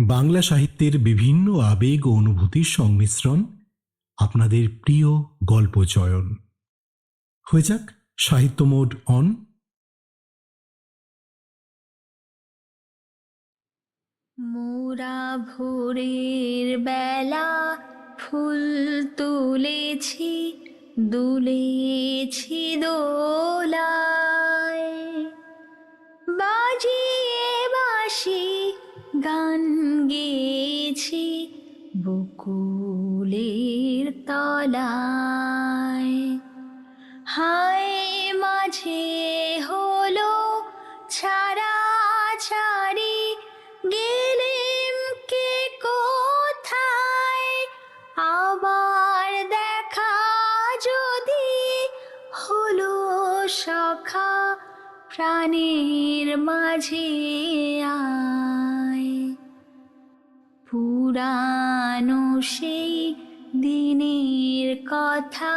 বাংলা সাহিত্যের বিভিন্ন আবেগ ও অনুভূতির সংমিশ্রণ, আপনাদের প্রিয় গল্প চয়ন। হয়ে যাক সাহিত্য মোড অন। মোরা ভোরের বেলা ফুল তুলেছি, দুলেছি দোলায়। বাজিয়ে বাসি গান বকুলের তলায়। হায়, মাঝে হলো ছাড়া ছাড়ি, গেলেম কে কোথায়? আবার দেখা যদি হলো সখা প্রাণের মাঝে আয় পুরানো সেই দিনের কথা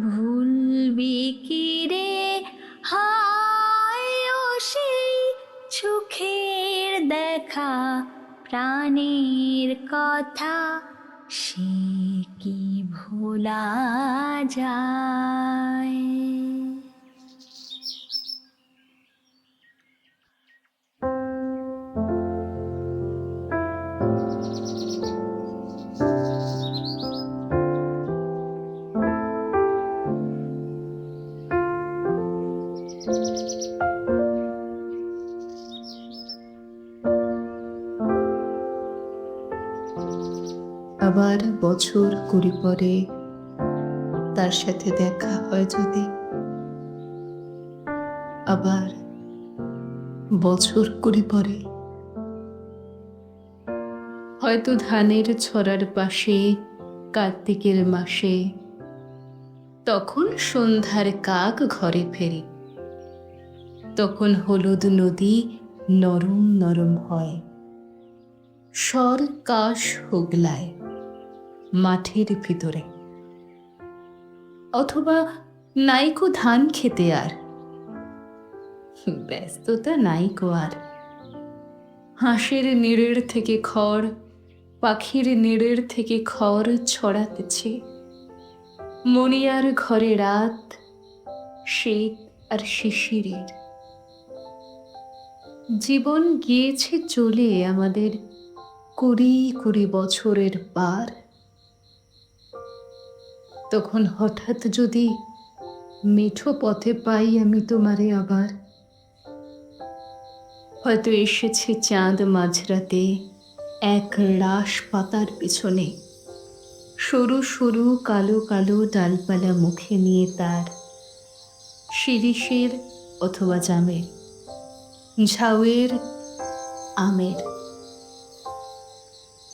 ভুলবি কি রে? হায় সেই চোখের দেখা প্রাণের কথা, সে কি ভোলা যায়? আবার বছর কুড়ি পরে তার সাথে দেখা হয় যদি। আবার বছর কুড়ি পরে হয়তো ধানের ছড়ার পাশে, কার্তিকের মাসে। তখন সন্ধ্যার কাক ঘরে ফেরে। তখন হলুদ নদী নরম নরম হয়। স্বর কাশ হুগলায় মাঠের ভিতরে। অথবা নাইকো ধান খেতে আর। ব্যস্ততা নাইকো আর। হাঁসের নিড়ের থেকে খড় পাখির নিড়ের থেকে খড় ছড়াতেছে। মনিয়ার ঘরে রাত শীত আর শিশিরের। জীবন গিয়েছে চলে আমাদের কুড়ি কুড়ি বছরের পার। তখন হঠাৎ যদি মেঠো পথে পাই আমি তোমারে আবার। হয়তো এসেছে চাঁদ মাঝরাতে এক রাস পাতার পিছনে। সরু সরু কালো কালো ডালপালা মুখে নিয়ে তার শিরিষের অথবা জামের, ঝাউয়ের আমের।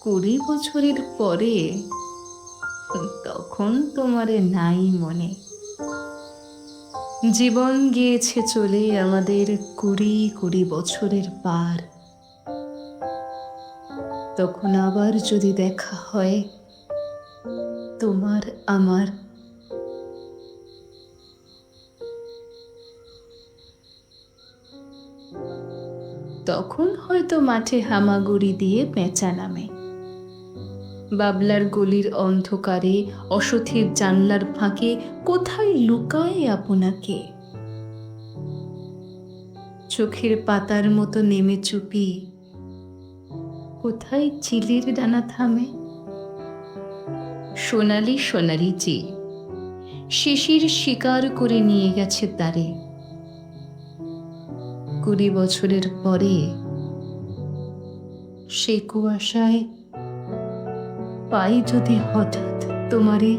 কুড়ি বছরের পরে তখন তোমারে নাই মনে। জীবন গিয়েছে চলে আমাদের কুড়ি কুড়ি বছরের পার। তখন আবার যদি দেখা হয়, তোমার আমার। তখন হয়তো মাঠে হামাগুড়ি দিয়ে পেঁচা নামে। বাবলার গলির অন্ধকারে অসথির জানলার ফাঁকে কোথায় লুকায় আপনাকে? চোখের পাতার মতো নেমে চুপি কোথায় চিলির ডানা থামে? সোনালি সোনালি চি শিশির শিকার করে নিয়ে গেছে তারে। কুড়ি বছরের পরে সে কুয়াশায় পাই যদি হঠাৎ তোমারে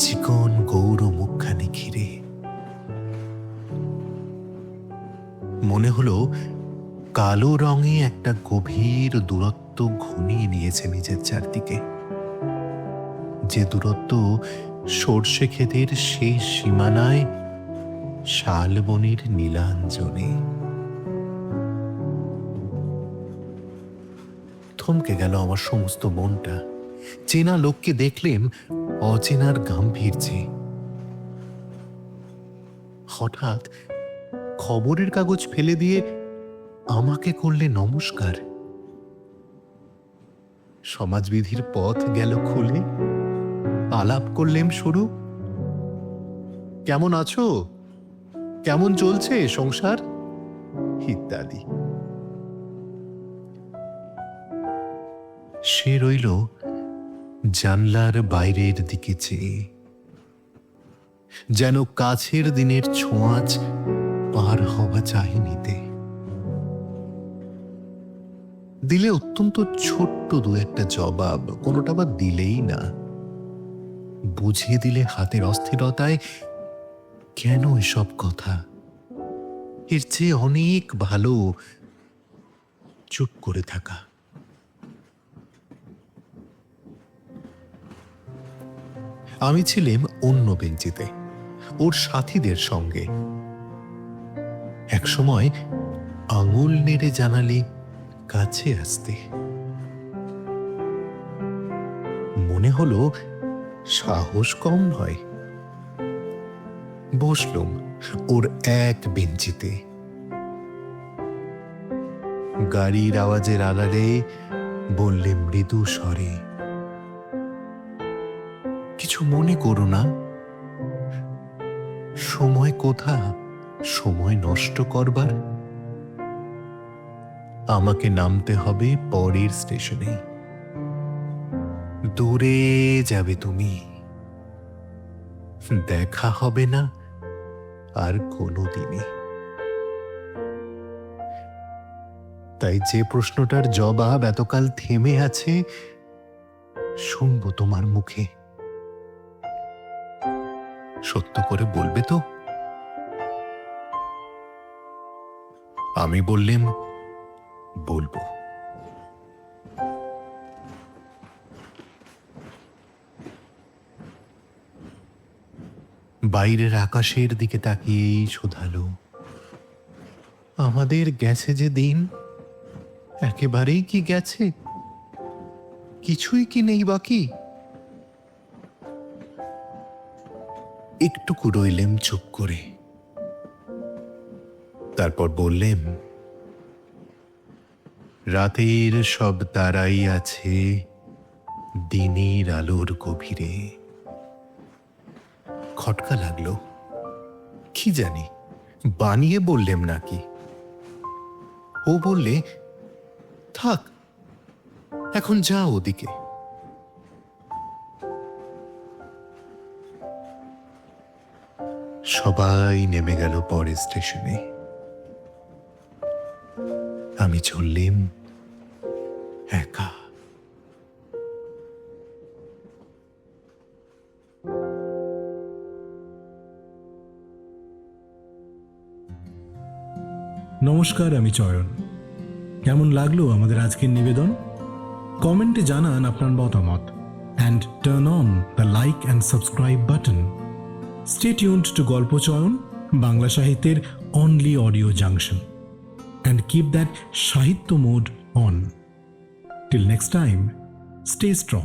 চিকন গৌর মুখখানি ঘিরে। মনে হলো কালো রঙে একটা গভীর দূরত্ব ঘনিয়ে নিয়েছে নিজের চারদিকে। যে দূরত্ব সর্ষে ক্ষেতের শেষ সীমানায় শালবনির নীলাঞ্জনে। থমকে গেল আমার সমস্ত মনটা। চেনা লোককে দেখলেম অচেনার গাম্ভীর্যে। হঠাৎ খবরের কাগজ ফেলে দিয়ে আমাকে করলে নমস্কার। সমাজবিধির পথ গেল খুলে। আলাপ করলেম শুরু কেমন আছো? কেমন চলছে সংসার? ইত্যাদি। সে রইল জানলার বাইরের দিকে চেয়ে, যেন কাছের দিনের ছোঁয়াচ পার হওয়া চাহিনিতে। দিলে অত্যন্ত ছোট্ট দু একটা জবাব, কোনোটা বা দিলেই না। বুঝিয়ে দিলে হাতের অস্থিরতায়, কেন এসব কথা? এর চেয়ে অনেক ভালো চুপ করে থাকা। আমি ছিলাম অন্য বেঞ্চিতে, ওর সাথীদের সঙ্গে। একসময় আঙুল নেড়ে জানালি, কাছে আসতে। মনে হলো সাহস কম নয়। বসলুম ওর এক বেঞ্চিতে। গাড়ির আওয়াজের আড়ালে বললে, মৃদু স্বরে। কিছু মনে করো না। সময় কোথা? সময় নষ্ট করবার। আমাকে নামতে হবে পরের স্টেশনে। দূরে যাবে তুমি। দেখা হবে না আর কোনো দিনে তাই যে প্রশ্নটার জবাব এতকাল থেমে আছে, শুনব তোমার মুখে। সত্য করে বলবে তো? আমি বললেম বলব। বাইরের আকাশের দিকে তাকিয়েই শোধালো। আমাদের গেছে যে দিন, একেবারেই কি গেছে? কিছুই কি নেই বাকি একটুকু রইলেম চুপ করে। তারপর বললেম, রাতের সব তারাই আছে দিনের আলোর গভীরে। খটকা লাগল। কি জানি, বানিয়ে বললেম নাকি? ও বললে, থাক, এখন যা ওদিকে। সবাই নেমে গেল পরের স্টেশনে। আমি চললিম একা। নমস্কার, আমি চয়ন। কেমন লাগল আমাদের আজকের নিবেদন? কমেন্টে জানান আপনার মতামত। And turn on the like and subscribe button stay to Golpo Choyon Bangla সাহিত্যের only audio junction and keep that সাহিত্য mode on till next time stay strong